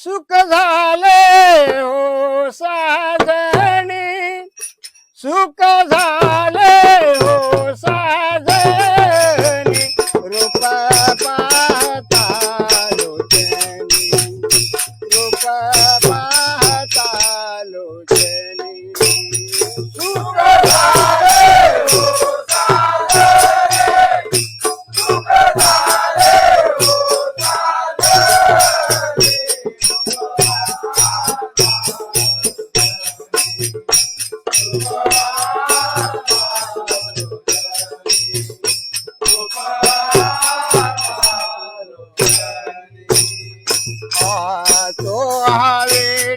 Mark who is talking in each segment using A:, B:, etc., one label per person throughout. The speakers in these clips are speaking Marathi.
A: सुख झाले हो साजणी सुख झाले તો હવે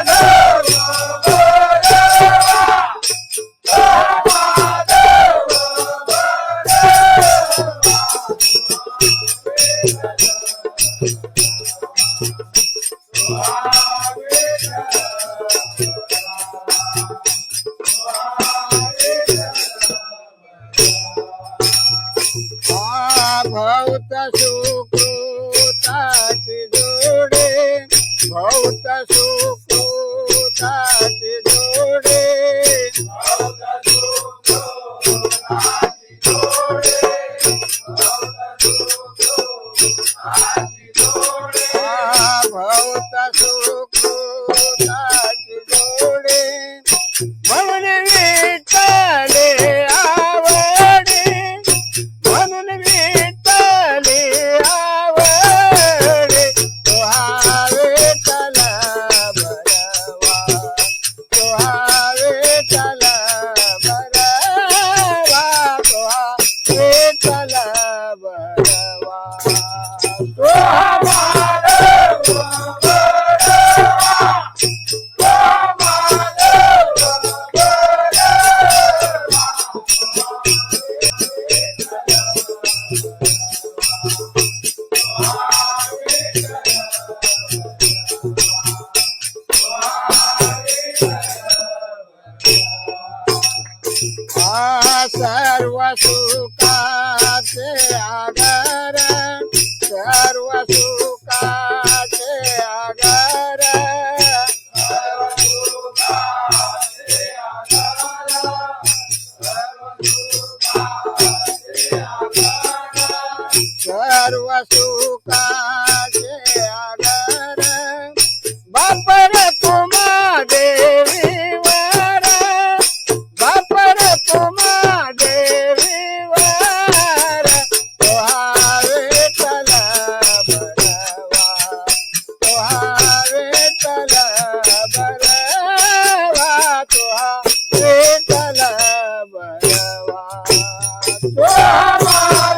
A: সুখ सर्व सुखाचे आगर सर्व सुखाचे आगर सर्व सुखाचे आगर बापर तुम Toma!